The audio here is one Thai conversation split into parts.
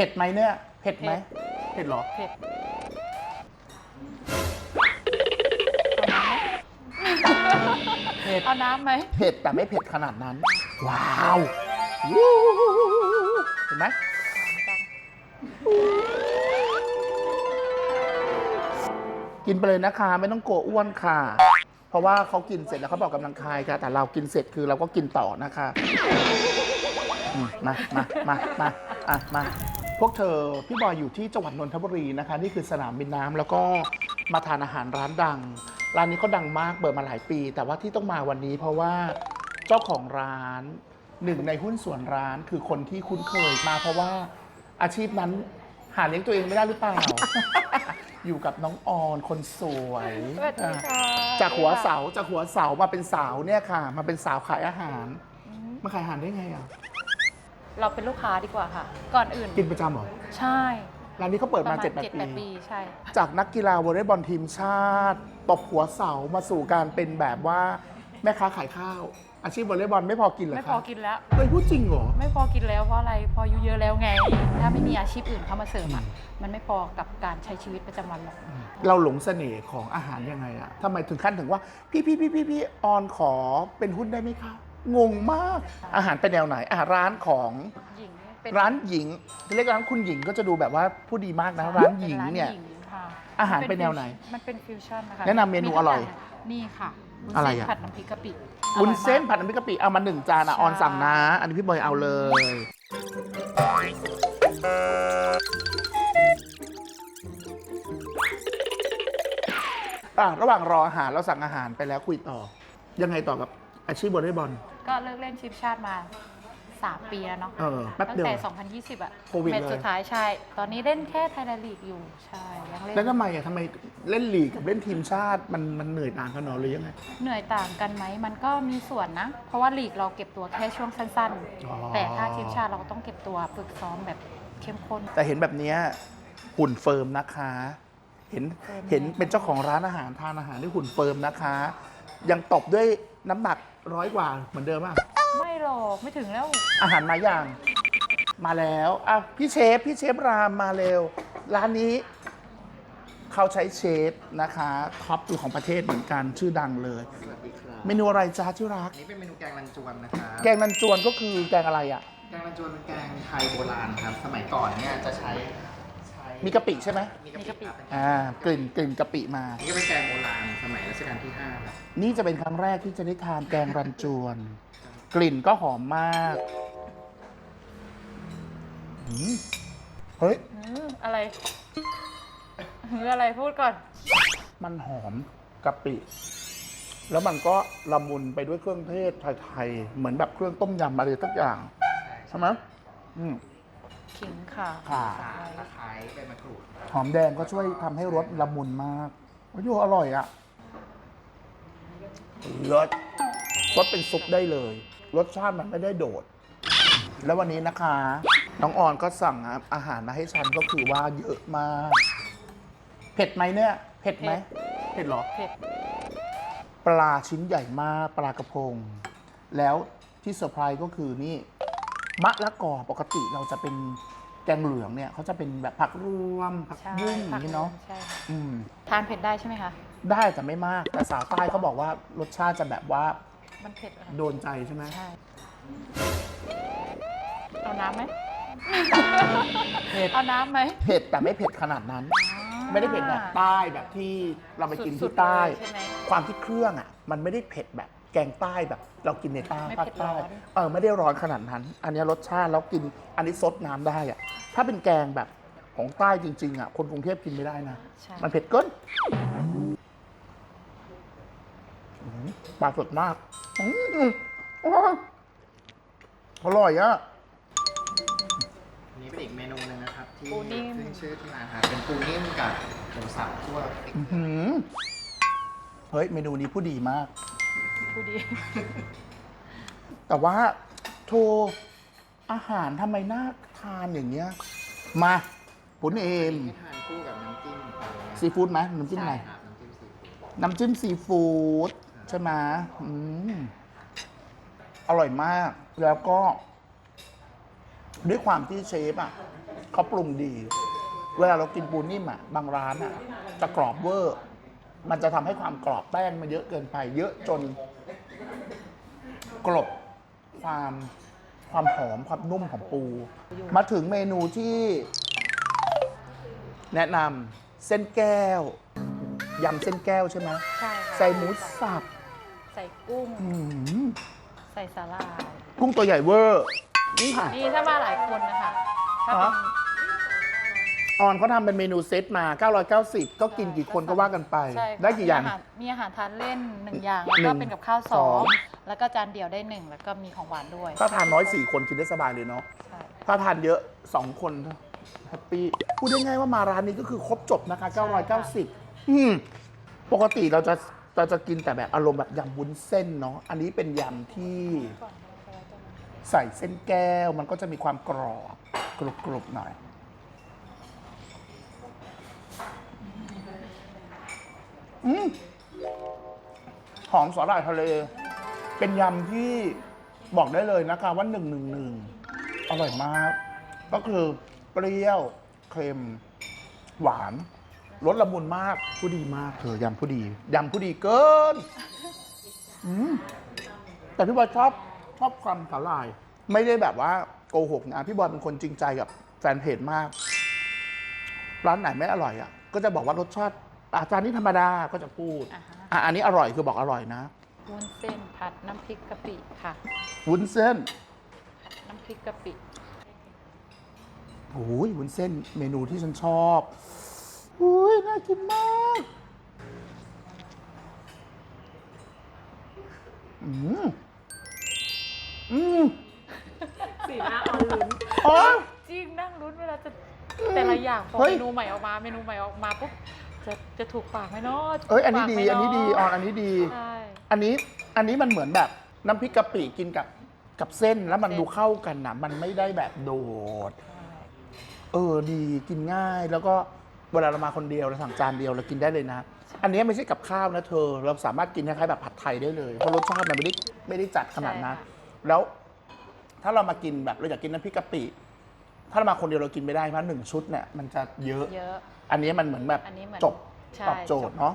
เผ็ดไหมเนี่ยเผ็ดไหมเผ็ดเผ็ดเหรอเผ็ด เอาน้ำไหมเผ็ดแต่ไม่เผ็ดขนาดนั้น ว้าววู้เห็นไหมกินไปเลยนะคะ ไม่ต้องกลัวอ้วนค่ะ เพราะว่าเขากินเสร็จแล้วเขาบอกกำลังกายค่ะ แต่เรากินเสร็จคือเราก็กินต่อนะคะอืมมา มา มา มา อะ มา พวกเธอพี่บอยอยู่ที่จังหวัดนนทบุรีนะคะ นี่คือสนามบินน้ำแล้วก็มาทานอาหารร้านดัง ร้านนี้เขาดังมากเปิดมาหลายปี แต่ว่าที่ต้องมาวันนี้เพราะว่าเจ้าของร้านหนึ่งในหุ้นส่วนร้านคือคนที่คุ้นเคยมาเพราะว่าอาชีพนั้นหาเลี้ยงตัวเองไม่ได้หรือเปล่า อยู่กับน้องออนคนสวยสวัสดีค่ะจากหัวเสาจากหัวเสามาเป็นสาวเนี่ยค่ะ มาเป็นสาวขายอาหารอืมมาขายอาหารได้ไงอะ เราเป็นลูกค้าดีกว่าค่ะ ก่อนอื่นกินประจำเหรอ ใช่ร้านนี้เขาเปิดประมามาณเจ็ดแปเจ็ดดแปดปี ปีใช่ จากนักกีฬาวอลเลย์บอลทีมชาติตบหัวเสามาสู่การเป็นแบบว่าแม่ค้าขายข้าว อาชีพวอลเลย์บอลไม่พอกินเหรอไม่คะพอกินแล้ว เฮ้ยพูดจริงเหรอ ไม่พอกินแล้วเพราะอะไรพออายุเยอะแล้วไง ถ้าไม่มีอาชีพอื่นเข้ามาเสริมอะมันไม่พอกับการใช้ชีวิตประจำวันหรอกเราหลงเสน่ห์ของอาหารยังไงอะทำไมถึงขั้นถึงว่า พี่พี่พี่พี่พี่ออนขอเป็นหุ้นได้ไหมคะ งงมาก อาหารเป็นแนวไหนอาหารร้านของหญิงเป็นร้านหญิงเรียกร้านคุณหญิงก็จะดูแบบว่าผู้ดีมากนะ ร้านหญิงเนี่ย ป็ร้าหญิงค่ะอาหารเป็นแนวไหนมันเป็นฟิวชั่นนะคะแนะนำเมนูอร่อยนี่ค่ะวุ้นอะไรเส้นอะ ผัดน้ำพริกกะปิวุ้นเส้นอร่อยผัมากดน้ำพริกกะปิเอามาหนึ่งจานอะใช่ออนสั่งนะ อันนี้พี่บอยเอาเลย อะระหว่างรออาหารเราสั่งอาหารไปแล้วคุยต่อ ยังไงต่อกับอาชีพวอลเลย์บอล ก็เลิกเล่นชิปชาติมา 3 ปีแล้วเนาะเออแป๊บตั้งเดียว แต่ 2020 อะโควิดแมตช์เลยสุดท้ายใช่ ตอนนี้เล่นแค่ไทยแลนด์ลีกอยู่ ใช่ ยังเล่น แล้วทำไมอะทำไมเล่นลีกกับเล่นทีมชาติมันมันเหนื่อยต่างกันเหรอหรือยังไง เหนื่อยต่างกันไหม มันก็มีส่วนนะ เพราะว่าลีกเราเก็บตัวแค่ช่วงสั้นอ๋อ ๆ แต่ถ้าทีมชาติเราก็ต้องเก็บตัวฝึกซ้อมแบบเข้มข้น แต่เห็นแบบเนี้ยหุ่นเฟิร์มนะคะ เห็นเฟิร์มเห็นไหมเป็นเจ้าของร้านอาหารทานอาหารที่หุ่นเฟิร์มนะคะ ยังตบด้วย น้ำหนักร้อยกว่าเหมือนเดิมอะ ไม่หรอกไม่ถึงแล้ว อาหารมาอย่าง มาแล้วอะพี่เชฟ พี่เชฟรามมาเร็ว ร้านนี้ เขาใช้เชฟนะคะท็อปอยู่ของประเทศเหมือนกันชื่อดังเลย สวัสดีครับเมนูอะไรจ้าที่รัก อันนี้เป็นเมนูแกงรันจวนนะครับแกงนันจวนก็คือแกงอะไรอะ แกงรันจวนเป็นแกงไทยโบราณครับ สมัยก่อนเนี่ยจะใช้ใช้มีกะปิใช่ไหมมีมีกะกะปิปิครับเป็นอ่ากลิ่นกลิ่นกะปิมา อันนี่ก็เป็นแกงโบราณส มัยรัชกาลที่5ครับ นี่จะเป็นครั้งแรกที่จะได้ทานแกงรันจวน กลิ่นก็หอมมากหืมเฮ้ย อืมอะไรหืออะไรพูดก่อน มันหอมกะปิ แล้วมันก็ละมุนไปด้วยเครื่องเทศไทยๆ เหมือนแบบเครื่องต้มยำอะไรสักอย่าง ใช่ไหมอืม ขิงค่ะ ค่ะ ตะไคร้ใบมะกรูดหอมแดงก็ช่วยทำให้รสละมุนมากโอ้ยอร่อยอะ รสรสเป็นซุปได้เลย รสชาติมันไม่ได้โดด แล้ววันนี้นะคะ น้องออนก็สั่งอาหารมาให้ฉันก็คือว่าเยอะมาก เผ็ดไหมเนี่ย เผ็ดไหม เผ็ดเหรอ เผ็ด ปลาชิ้นใหญ่มากปลากระพง แล้วที่เซอร์ไพรส์ก็คือนี่ มะละกอปกติเราจะเป็นแกงเหลืองเนี่ยเขาจะเป็นแบบผักรวมผักใช่บุ้งอย่างนี้เนาะใช่ค่ะอืม ทานเผ็ดได้ใช่ไหมคะ ได้แต่ไม่มาก แต่สาวใต้เขาบอกว่ารสชาติจะแบบว่ามันเผ็ดเหรอโดนใจใช่ไหม ใช่ เอาน้ำไหม เผ็ด เอาน้ำไหมเผ็ดแต่ไม่เผ็ดขนาดนั้น ไม่ได้เผ็ดแบบใต้แบบที่เราไปกินสุที่ดๆใต้เลยใช่ไหม ความที่เครื่องอะ มันไม่ได้เผ็ดแบบแกงใต้แบบเรากินในใต้ไม่ภาคเผ็ดใต้ร้อน เออไม่ได้ร้อนขนาดนั้น อันนี้รสชาติแล้วกินอันนี้ซดน้ำได้อะถ้าเป็นแกงแบบของใต้จริง ๆอะคนกรุงเทพกินไม่ได้นะ ใช่ มันเผ็ดเกินอืม ปลาสดมากอืมอร่อยอร่อยอะอันนี้เป็นอีกเมนูหนึงนะครับ ที่ปูนิ่ม ขึ้นชื่อที่ร้านครับเป็นปูนิ่มกับหมูสับทั่วพริกอื้อหือเฮ้ย เมนูนี้ผู้ดีมากพูดดี แต่ว่าโทรอาหารทำไมน่าทานอย่างเงี้ย มาปุนเอมให้ทานคู่กับน้ำจิ้มอะไรเงี้ยซีฟู้ดไหมน้ำจิ้มอะไร ครับน้ำจิ้มซีฟู้ดน้ำจิ้มซีฟู้ด ใช่ไหมอืมอร่อยมาก แล้วก็ ด้วยความที่เชฟอะเขาปรุงดี เวลาเรากินปูนิ่มอะ บางร้านอะจะกรอบเวอร์ มันจะทำให้ความกรอบแป้งมันเยอะเกินไป เยอะจน กลบความความหอมความนุ่มของปู มาถึงเมนูที่ แนะนำเส้นแก้ว ยำเส้นแก้วใช่ไหมใช่ค่ะ ใส่หมูสับใส่กุ้ง อืมใส่สาหร่าย กุ้งตัวใหญ่เวอร์นี่ค่ะ นี่ถ้ามาหลายคนนะคะถ้าฮะเป็นออนเขาทำเป็นเมนูเซตมา 990 ก็กินกี่คนก็ว่ากันไป ใช่ค่ะได้กี่อย่าง มีหรมีอาหารทานเล่นหนึ่งอย่างหนึ่แล้วงก็เป็นกับข้าวสสอองงแล้วก็จานเดียวได้หนึ่งแล้วก็มีของหวานด้วยถ้าทานน้อย 4 คนกินได้สบายเลยเนาะ ใช่ถ้าทานเยอะ 2 คนแฮปปี้พูดได้ง่ายว่ามาร้านนี้ก็คือครบจบนะคะ 990 อืม ปกติเราจะ เราจะกินแต่แบบอารมณ์แบบยำวุ้นเส้นเนาะ อันนี้เป็นยำที่ใส่เส้นแก้ว มันก็จะมีความกรอบกรุบๆหน่อย อืมหอมสาหร่ายทะเล เป็นยำที่บอกได้เลยนะคะว่าหนึ่งหนึ่งหนึ่งอร่อยมาก ก็คือเปรี้ยว เค็ม หวาน รสละมุนมากผู้ดีมากเธอยำผู้ดียำผู้ดีเกินอืมแต่พี่บอยชอบชอบความสาหร่าย ไม่ได้แบบว่าโกหกนะพี่บอยเป็นคนจริงใจกับแฟนเพจมาก ร้านไหนไม่อร่อยอะก็จะบอกว่ารสชาติอาจารย์นี่ธรรมดาก็จะพูดอ่าฮะ อะอันนี้อร่อยคือบอกอร่อยนะวุ้นเส้นผัดน้ำพริกกะปิค่ะ วุ้นเส้นผัดน้ำพริกกะปิ โอ้ยวุ้นเส้นเมนูที่ฉันชอบโอ้ยน่ากินมากอืมอืมสีหน้าออนลุ้นอ๋อ จริงนั่งลุ้นเวลาจะแต่ละอย่างพอเฮ้ย เมนูใหม่ออกมาเมนูใหม่ออกมาปุ๊บจะจะถูกปากไหมเนาะจะเอ้ยอันนี้ถูกดีปากไหมอันนี้ดีเาะออนอันนี้ดี ใช่ อันนี้อันนี้มันเหมือนแบบน้ำพริกกะปิกินกับกับเส้นแล้วมันเส้น ดูเข้ากันนะมันไม่ได้แบบโดด เออดีกินง่ายแล้วก็ เวลาเรามาคนเดียวเราสั่งจานเดียวเรากินได้เลยนะ อันนี้ไม่ใช่กับข้าวนะเธอ เราสามารถกินคล้ายๆแบบผัดไทยได้เลย เพราะรสชาติมันไม่ได้ไม่ได้จัดขนาดนั้น ใช่ค่ะ แล้วถ้าเรามากินแบบเราอยากกินน้ำพริกกะปิ ถ้าเรามาคนเดียวเรากินไม่ได้เพราะหนึ่งชุดเนี่ยมันจะเยอะ เยอะ อันนี้มันเหมือนแบบอันนี้เหมือนจบใช่ตอบโจทย์เนาะ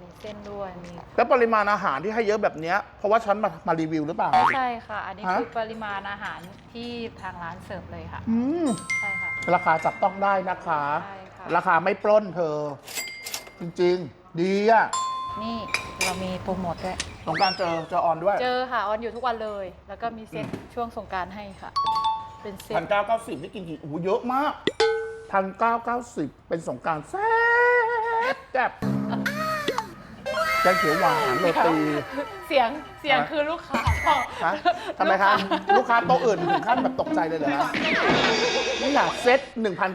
มีเส้นด้วยมีแล้วปริมาณอาหารที่ให้เยอะแบบเนี้ยเพราะว่าฉันมามารีวิวหรือเปล่า ใช่ค่ะ อันนี้ฮะ คือปริมาณอาหารที่ทางร้านเสิร์ฟเลยค่ะ อืมใช่ค่ะ ราคาจับต้องได้นะคะ ใช่ค่ะ ราคาไม่ปล้นเธอ จริงๆ ดีอะนี่เรามีโปรโมทด้วย สงกรารเจอเจอออนด้วยเจอค่ะออนอยู่ทุกวันเลย แล้วก็มีเซ็ตช่วงสงกรารให้ค่ะ เป็นเซ็พัตนเก้าเก้าสิบนี่กินกี่โอ้โหเยอะมากพันเก้าเก้าสิบเป็นสงกรารแซ่บแซ่บแกงเขียวหวานโรตี เสียงเสียงคือลูกค้าบอกฮะทำไมคะลูกค้าโต๊ะอื่นถึงขั้นแบบตกใจเลยเหรอฮะนี่ ค่ะเซ็ต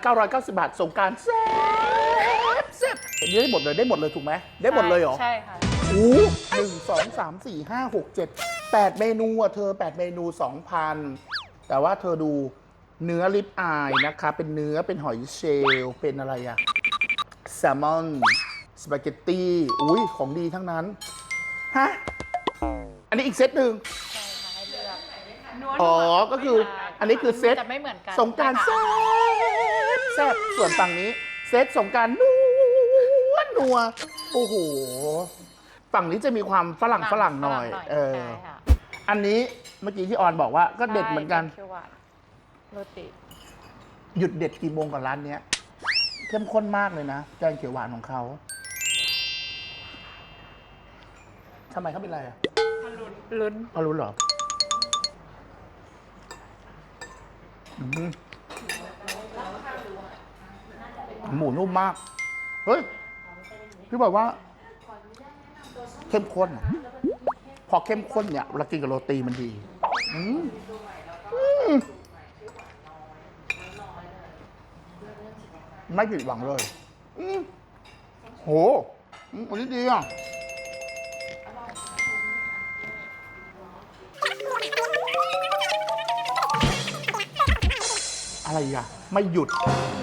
1,990 บาทสงการแซ่บแซ่บได้หมดเลยได้หมดเลยถูกไหมได้หมดเลยเหรอใช่ค่ะโอ้หนึ่งสองสามสี่ห้าหกเจ็ดแปดเมนูอะเธอแปดเมนูสองพันแต่ว่าเธอดูเนื้อลิปอายนะคะ เป็นเนื้อเป็นหอยเชลล์เป็นอะไรอะแซลมอนสปาเกตตี้อุ้ยของดีทั้งนั้นฮะอันนี้อีกเซตหนึ่ง ใช่ค่ะให้เลือกอ๋อก็คือ อันนี้คือเซตจะไม่เหมือนกันสงกรารนะแซ่คะบแซ่บส่วนฝั่งนี้ เซตสงกรารนัวนัวโอ้โหฝั่งนี้จะมีความฝรั่งฝรั่งหน่อยฝรั่งเออใช่ค่ะอันนี้เมื่อกี้ที่ออนบอกว่าก็เด็ดเหมือนกันใช่เคี่ยวหวานโรตีหยุดเด็ดกี่โมงกับร้านเนี้ยเข้มข้นมากเลยนะแกงเขียวหวานของเขาทำไมเขาเป็นไรอะลุ้นเขารู้เหรอ หมูนุ่มมาก เฮ้ย พี่บอกว่า เข้มข้น พอเข้มข้นเนี่ยเวลากินกับโรตีมันดี อืมไม่ผิดหวังเลย โห อันนี้ดีอะ อะไรอะ ไม่หยุด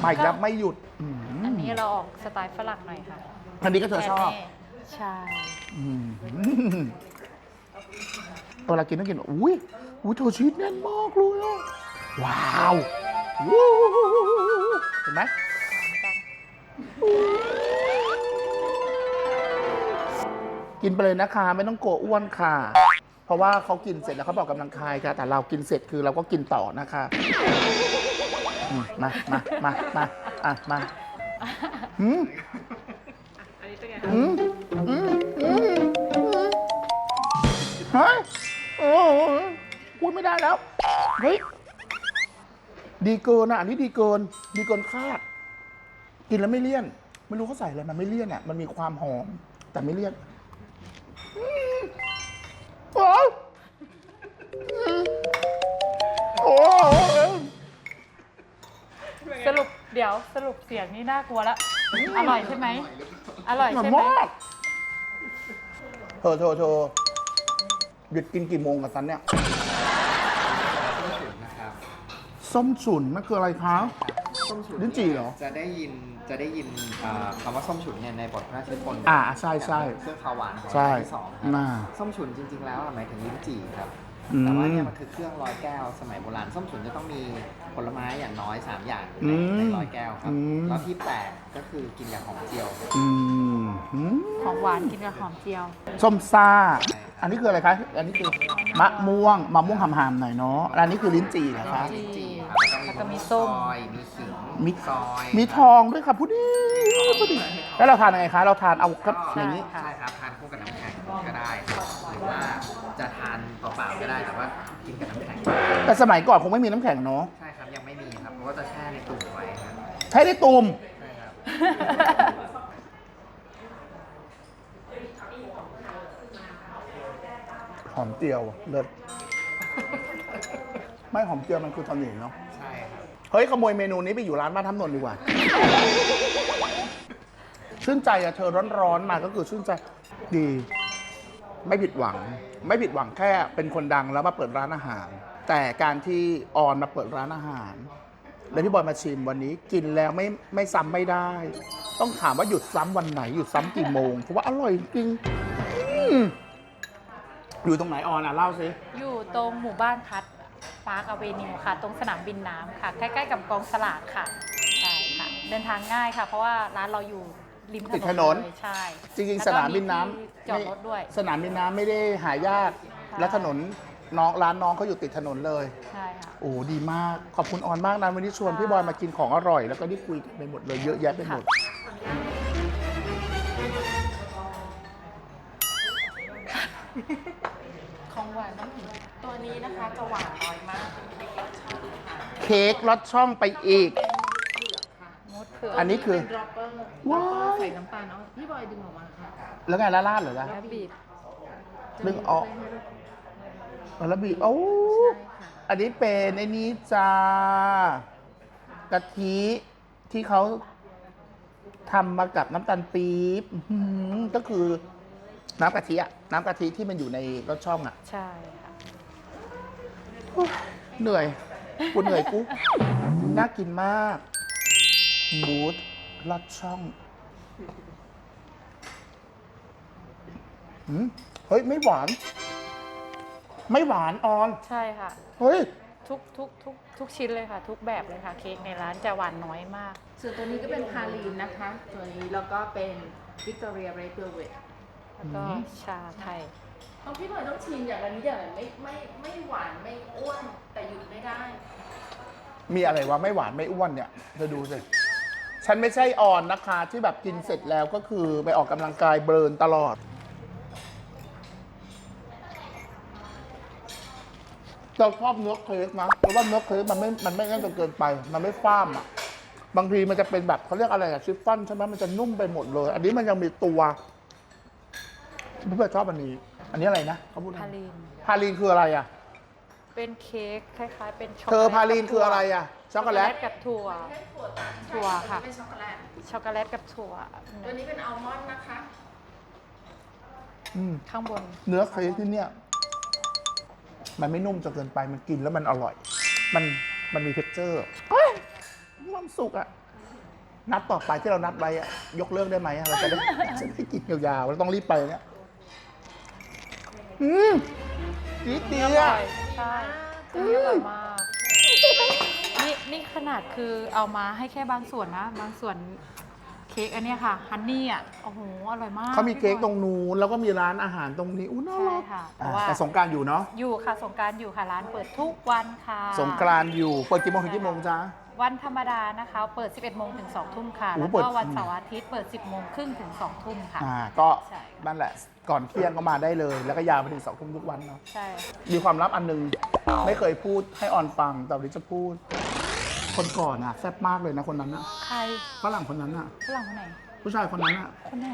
มาอีกแล้วไม่หยุดอืมอันนี้เราออกสไตล์ฝรั่งหน่อยค่ะอันนี้ก็เธอชอบแน่ๆใช่ อืมเวลากินต้องกิน อุ้ยอุ้ยเธอชีสแน่นมากเลยอะว้าววู้เห็นไหมกินไปเลยนะคะ ไม่ต้องกลัวอ้วนค่ะ เพราะว่าเขากินเสร็จแล้วเขาบอกกำลังกายค่ะ แต่เรากินเสร็จคือเราก็กินต่อนะคะ อืมมามามามาอะมาหืมอันนี้เป็นไงอืมอืมอืมเฮ้ยโอ้โหพูดไม่ได้แล้ว เฮ้ย ดีเกินอะอันนี้ดีเกิน ดีเกินคาด กินแล้วไม่เลี่ยน ไม่รู้เขาใส่อะไรมันไม่เลี่ยนอะ มันมีความหอม แต่ไม่เลี่ยน ดี๋ยวสรุปเสียงนี่น่ากลัวแล้วอร่อยใช่ไหมอร่อยหอมใช่ไหมมากเธอเธอเธอหยุดกินกี่โมงกับซันเนี่ยนะครับส้มฉุนมันคืออะไรคะ ส้มฉุนลิ้นจี่เหรอ จะได้ยิน จะได้ยินอ่าคำว่าส้มฉุนเนี่ยในบทพระราชนิพนธ์อ่าใช่ใช่เครื่องคาวหวานของใช่รัชกาลที่สองครับน่าส้มฉุนจริง ๆ แล้วอะหมายถึงลิ้นจี่ครับอืมแต่ว่าเนี่ยมันคือเครื่องร้อยแก้วสมัยโบราณส้มฉุนจะต้องมีผลไม้อย่างน้อย3อย่างอยู่ในอืมในร้อยแก้วครับอืม แล้วที่แปลกก็คือกินกับหอมเจียวอืมหืมของหวานกินกับหอมเจียว ส้มซ่า อันนี้คืออะไรคะ อันนี้คือมะม่วงมะม่วงหำๆหน่อยเนาะแล้วอันนี้คือลิ้นจี่เหรอคะ ลิ้นจี่ครับแล้ว ก็มีส้ม ซอยมีขิงมีซอยมีทองด้วยค่ะพูดดีพูดดีแล้วเราทานยังไงคะ เราทานเอาครับอก็ย่างนี้ ใช่ครับทานคู่กับน้ำแข็งก็ได้ครับหรือว่าจะทานเปล่าๆก็ได้แต่ว่ากินกับน้ำแข็งแต่สมัยก่อนคงไม่มีน้ำแข็งเนาะใช่ครับยังไม่มีครับเพราะว่าจะแช่ในตุ่มไว้ครับใช้ได้ตูมใช่ครับหอมเจียวเลิศไม่หอมเจียวมันคือตอนหนึ่งเนาะใช่ครับ เฮ้ยขโมยเมนูนี้ไปอยู่ร้านบ้านทำนนท์ดีกว่า ชื่นใจอะเธอร้อนๆมาก็คือชื่นใจดี ไม่ผิดหวัง ไม่ผิดหวังแค่เป็นคนดังแล้วมาเปิดร้านอาหาร แต่การที่ออนมาเปิดร้านอาหาร แล้วพี่บอยมาชิมวันนี้กินแล้วไม่ไม่ซ้ำไม่ได้ ต้องถามว่าหยุดซ้ำวันไหนหยุดซ้ำกี่โมงเพราะว่าอร่อยจริงอืมอยู่ตรงไหนออนอะเล่าสิอยู่ตรงหมู่บ้านพัด ปาร์คอเวนิวค่ะ ตรงสนามบินน้ำค่ะ ใกล้ๆกับกองสลากค่ะใช่ค่ะ เดินทางง่ายค่ะ เพราะว่าร้านเราอยู่ริมติดถนน เลยใช่จริงแล้วๆก็สนามบินน้ำที่จอดรถด้วยสนามบินน้ำไม่ได้หายากค่ะและถนนน้องร้านน้องเขาอยู่ติดถนนเลย ใช่ค่ะ โอ้ดีมาก ขอบคุณออนมากนะวันนี้ชวนพี่บอยมากินของอร่อย แล้วก็ได้คุยกันไปหมดเลยเยอะแยะไปหมด ของหวานต้องถึงตัวนี้นะคะจะหวานน้อยมากเป็นเค้กรสชาติค่ะเค้กรสช่องไปอีกมดเผือกอันนี้คือเป็นดรอปเปอร์ว้าย ใส่น้ำตาลเอาพี่บอยดึงออกมาค่ะแล้วไงละลาดเหรอจ๊ะ และบีบดึงออกเอาแล้วบีบโอ้ใช่ค่ะอันนี้เป็นไอ้นี้จ้ากะทิที่เขาทำมากับน้ำตาลปี๊บอื้อหือก็คือ น้ำกะทิอะน้ำกะทิที่มันอยู่ในรสช่องอะใช่ค่ะเหนื่อยกูเหนื่อยกูน่ากินมากบูธลอดช่องหืมเฮ้ย ไม่หวาน ไม่หวานออน ใช่ค่ะ เฮ้ย ทุกทุกทุกทุกชิ้นเลยค่ะ ทุกแบบเลยค่ะ เค้กในร้านจะหวานน้อยมาก ส่วนตัวนี้ก็เป็นพาลีนนะคะ ตัวนี้แล้วก็เป็นวิกตอเรียเรดเวลเวท แล้วก็อืมชาไทยต้องพี่บอยต้องชิมอย่างละนิดอย่างละไม่ไม่ไม่หวานไม่อ้วนแต่หยุดไม่ได้ มีอะไรวะไม่หวานไม่อ้วนเนี่ยเธอดูสิ ฉันไม่ใช่ออนนะคะ ที่แบบกินเสร็จแล้วก็คือไปออกกำลังกายเบิร์นตลอดเราชอบเนื้อเค้กนะเพราะว่าเนื้อเค้กมันไม่ มันไม่นั่นจนเกินไป มันไม่ฟ้ามอะ บางทีมันจะเป็นแบบเขาเรียกอะไรอะชิฟฟ่อนใช่ไหมมันจะนุ่มไปหมดเลย อันนี้มันยังมีตัว เพื่อนๆชอบอันนี้ อันนี้อะไรนะเขาพูดพาลีน พาลีนคืออะไรอะ เป็นเค้กคล้าย ๆ เป็นช็อกเธโกอแลตพาลีนกับคืออะไรอะ ช็อกโกแลต กับถั่ว ถั่วค่ะ เป็นช็อกโกแลต ช็อกโกแลตกับถั่วตัวนี้เป็นอัลมอนด์นะคะ อืม ข้างบน เนื้อเค้กที่เนี่ย มันไม่นุ่มจนเกินไป มันกินแล้วมันอร่อย มัน มันมีเท็กเจอร์เฮ้ยมีความสุขอะนัดต่อไปที่เรานัดไว้อะยกเลิกได้ไหมอะเราจะได้ จะได้กินยาวๆเราต้องรีบไปเนี่ย อืมจี๊ดเดีอยร่อยใช่อันนี้อร่อยมาก นี่นี่ขนาดคือเอามาให้แค่บางส่วนนะ บางส่วนเค้กอันเนี้ยค่ะ ฮันนี่อะ โอ้โห อร่อยมากเขามีเค้กตรงพี่บนู้นแล้วก็มีร้านอาหารตรงนี้อู้น่ารักใช่ค่ะอะเพราะว่าแต่สงกรารอยู่เนาะอยอยู่ค่ะ สงกรารอยู่ค่ะ ร้านเปิดทุกวันค่ะ สงกรานต์อยู่ เปิดกี่โมงถึงกี่โมงจ๊ะ วันธรรมดานะคะ เปิด 11โมงถึง 2 ทุ่มค่ะ โอ้แล้วเปิด ก็วันเสาร์อาทิตย์เปิด 10โมงครึ่งถึง 2 ทุ่มค่ะ อ่าก็ใช่ค่ะนั่นแหละ ก่อนเที่ยงก็มาได้เลย แล้วก็ยาวไปถึงสองทุ่มทุกวันเนาะ ใช่มีความลับอันหนึง ไม่เคยพูดให้ออนฟัง แต่วันนี้จะพูด คนก่อนอะแซ่บมากเลยนะคนนั้นอะใครฝรั่งคนนั้นอะฝรั่งคนไหน ผู้ชายคนนั้นอะคนไหน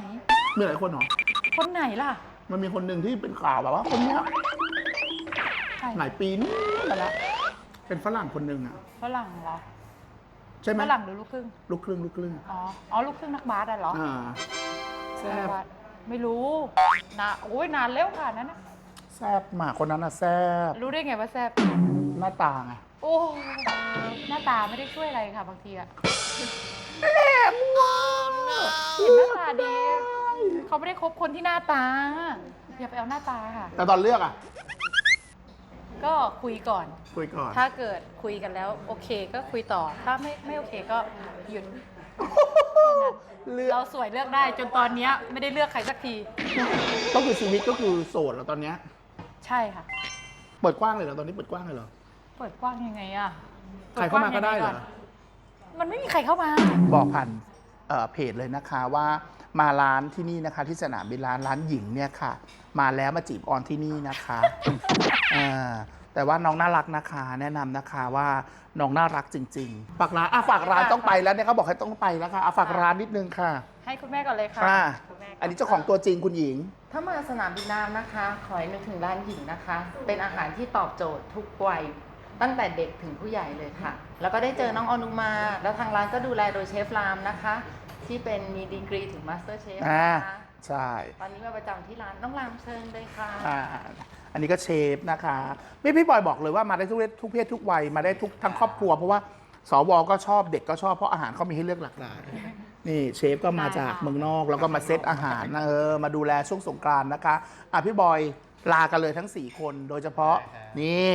มีหลายคนเหรอ คนไหนล่ะมันมีคนหนึ่งที่เป็นข่าวแบบว่าคนเนี้ยใครหลายปีนู้นมาแล้วเป็นฝรั่งคนหนึ่งอะฝรั่งเหรอ ใช่ไหมฝรั่งหรือลูกครึ่ง ลูกครึ่งลูกครึ่งอ๋อ อ๋อ ลูกครึ่งนักบาสอะเหรออ่าแซ่บนักบาสไม่รู้นะโอ้ยนานแล้วค่ะนั้นนะแซ่บมากคนนั้นอะแซ่บรู้ได้ไงว่าแซ่บ หน้าตาไงโอ้ หน้าตาไม่ได้ช่วยอะไรค่ะบางทีอะแหลมว้าเห็นหน้าตาดีเขาไม่ได้คบคนที่หน้าตา อย่าไปเอาหน้าตาค่ะ แต่ตอนเลือกอะ ก็คุยก่อน คุยก่อน ถ้าเกิดคุยกันแล้วโอเคก็คุยต่อ ถ้าไม่ไม่โอเคก็หยุดเลือกเราสวยเลือกได้จนตอนเนี้ยไม่ได้เลือกใครสักที ก็คือชีวิตก็คือโสดแล้วตอนเนี้ยใช่ค่ะ เปิดกว้างเลยเหรอตอนนี้เปิดกว้างเลยเหรอ เปิดกว้างยังไงอะใครเข้ามาก็ได้เหรอปิกว้งยังงนมันไม่มีใครเข้ามา บอกผ่านเอ่อเพจเลยนะคะว่ามาร้านที่นี่นะคะ ที่สนามบินร้านร้านหญิงเนี่ยค่ะ มาแล้วมาจีบออนที่นี่นะคะเอ่อ แต่ว่าน้องน่ารักนะคะ แนะนำนะคะว่าน้องน่ารักจริงๆฝากร้านอะฝากร้านต้องไปแล้วเนี่ยเขาบอกให้ต้องไปแล้วค่ะอะฝากร้านนิดนึงค่ะ ให้คุณแม่ก่อนเลยค่ะค่ะ คุณแม่ก่อันนี้เจ้าของตัวจริงคุณหญิง ถ้ามาสนามบินน้ำนะคะ ขอให้นึกถึงร้านหญิงนะคะ เป็นอาหารที่ตอบโจทย์ทุกวัย ตั้งแต่เด็กถึงผู้ใหญ่เลยค่ะ แล้วก็ได้เจอน้องอนุมา แล้วทางร้านก็ดูแลโดยเชฟรามนะคะ ที่เป็นมีดีกรีถึงมาสเตอร์เชฟอ่า นะคะใช่ตอนนี้มาประจำที่ร้านน้องรามเชิญเลยค่ะ อ่า อันนี้ก็เชฟนะคะ ไม่พี่บอยบอกเลยว่ามาได้ทุกเพศทุกเพศทุกวัยมาได้ทุกทั้งครอบครัว เพราะว่าสวก็ชอบเด็กก็ชอบเพราะอาหารเขามีให้เลือกหลากหลายนี่เชฟก็มาจากเมืองนอกแล้วก็มาเซตอาหารนะเออมาดูแลช่วงสงกรานต์นะคะอะพี่บอยลากันเลยทั้ง 4 คนโดยเฉพาะได้ครับนี่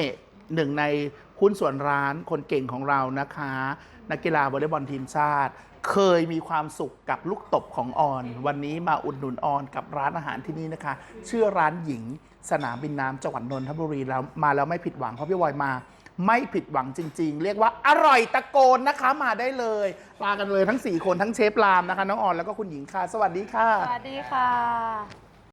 หนึ่งในหุ้นส่วนร้านคนเก่งของเรานะคะ นักกีฬาวอลเลย์บอลทีมชาติ เคยมีความสุขกับลูกตบของออน วันนี้มาอุดหนุนออนกับร้านอาหารที่นี่นะคะ ชื่อร้านหญิง สนามบินน้ำจังหวัดนนทบุรีแล้วมาแล้วไม่ผิดหวังเพราะพี่วอยมา ไม่ผิดหวังจริง ๆ เรียกว่าอร่อยตะโกนนะคะมาได้เลยลากันเลยทั้ง 4 คนทั้งเชฟรามนะคะน้องออนแล้วก็คุณหญิงค่ะ สวัสดีค่ะ สวัสดีค่ะ